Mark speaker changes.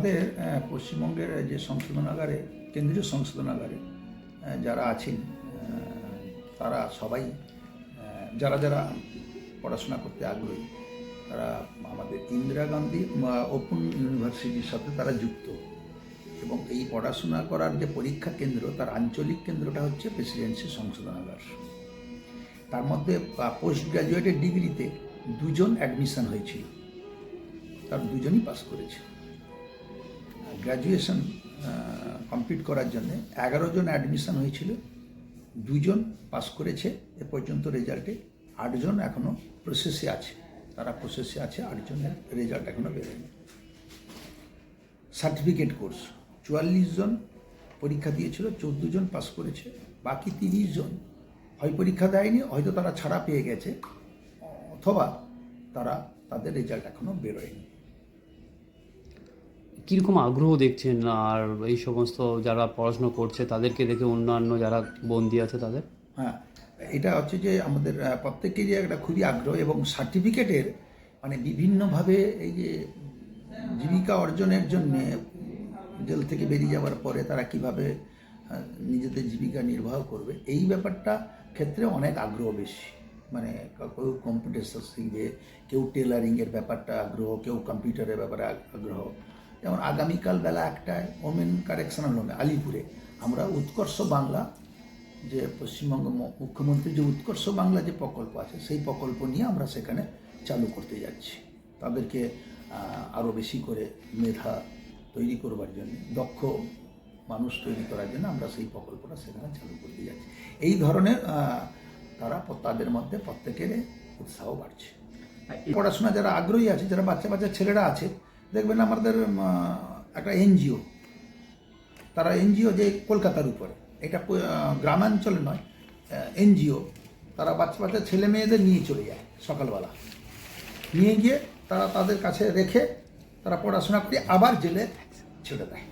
Speaker 1: আমাদের পশ্চিমবঙ্গের যে সংশোধনাগারে, কেন্দ্রীয় সংশোধনাগারে যারা আছেন তারা সবাই যারা যারা পড়াশোনা করতে আগ্রহী, তারা আমাদের ইন্দিরা গান্ধী ওপেন ইউনিভার্সিটির সাথে তারা যুক্ত। এবং এই পড়াশোনা করার যে পরীক্ষা কেন্দ্র, তার আঞ্চলিক কেন্দ্রটা হচ্ছে প্রেসিডেন্সি সংশোধনাগার। তার মধ্যে পোস্ট গ্রাজুয়েটের ডিগ্রিতে দুজন অ্যাডমিশন হয়েছিল। তার দুজনই পাস করেছে। গ্র্যাজুয়েশন কমপ্লিট করার জন্য এগারো জন অ্যাডমিশন হয়েছিল, দুজন পাস করেছে, এ পর্যন্ত রেজাল্টে আটজন এখনও প্রসেসে আছে। তারা প্রসেসে আছে আটজনের রেজাল্ট এখনও বেরোয়নি। সার্টিফিকেট কোর্স চুয়াল্লিশ জন পরীক্ষা দিয়েছিল, চোদ্দ জন পাস করেছে, বাকি তিরিশ জন হয় পরীক্ষা দেয়নি, হয়তো তারা ছাড়া পেয়ে গেছে, অথবা তারা তাদের রেজাল্ট এখনও বেরোয়নি।
Speaker 2: কীরকম আগ্রহ দেখছেন আর এই সমস্ত যারা পড়াশোনা করছে, তাদেরকে দেখে অন্যান্য যারা বন্দি আছে তাদের?
Speaker 1: হ্যাঁ এটা হচ্ছে যে আমাদের প্রত্যেকেরই একটা খুবই আগ্রহ এবং সার্টিফিকেটের মানে বিভিন্নভাবে এই যে জীবিকা অর্জনের জন্যে জেল থেকে বেরিয়ে যাওয়ার পরে তারা কীভাবে নিজেদের জীবিকা নির্বাহ করবে, এই ব্যাপারটা ক্ষেত্রে অনেক আগ্রহ বেশি। মানে কেউ কম্পিউটার শিখবে, কেউ টেলারিংয়ের ব্যাপারটা আগ্রহ, কেউ কম্পিউটারের ব্যাপারে আগ্রহ। যেমন আগামীকাল বেলা একটায় ওমেন কারেকশনাল হোমে আলিপুরে। আমরা উৎকর্ষ বাংলা যে পশ্চিমবঙ্গ মুখ্যমন্ত্রী যে উৎকর্ষ বাংলা যে প্রকল্প আছে সেই প্রকল্প নিয়ে আমরা সেখানে চালু করতে যাচ্ছি। তাদেরকে আরও বেশি করে মেধা তৈরি করবার জন্য দক্ষ মানুষ তৈরি করার জন্য আমরা সেই প্রকল্পটা সেখানে চালু করতে যাচ্ছি। এই ধরনের তারা তাদের মধ্যে প্রত্যেকের উৎসাহ বাড়ছে। পড়াশোনা যারা আগ্রহী আছে যারা বাচ্চা বাচ্চা ছেলেরা আছে দেখবেন আমাদের একটা এনজিও। তারা এনজিও যে কলকাতার উপরে, এটা গ্রামাঞ্চলে নয় এনজিও। তারা বাচ্চা বাচ্চা, ছেলে মেয়েদের নিয়ে চলে যায় সকালবেলা। নিয়ে গিয়ে তারা তাদের কাছে রেখে তারা পড়াশোনা করে আবার জেলে ছেড়ে দেয়।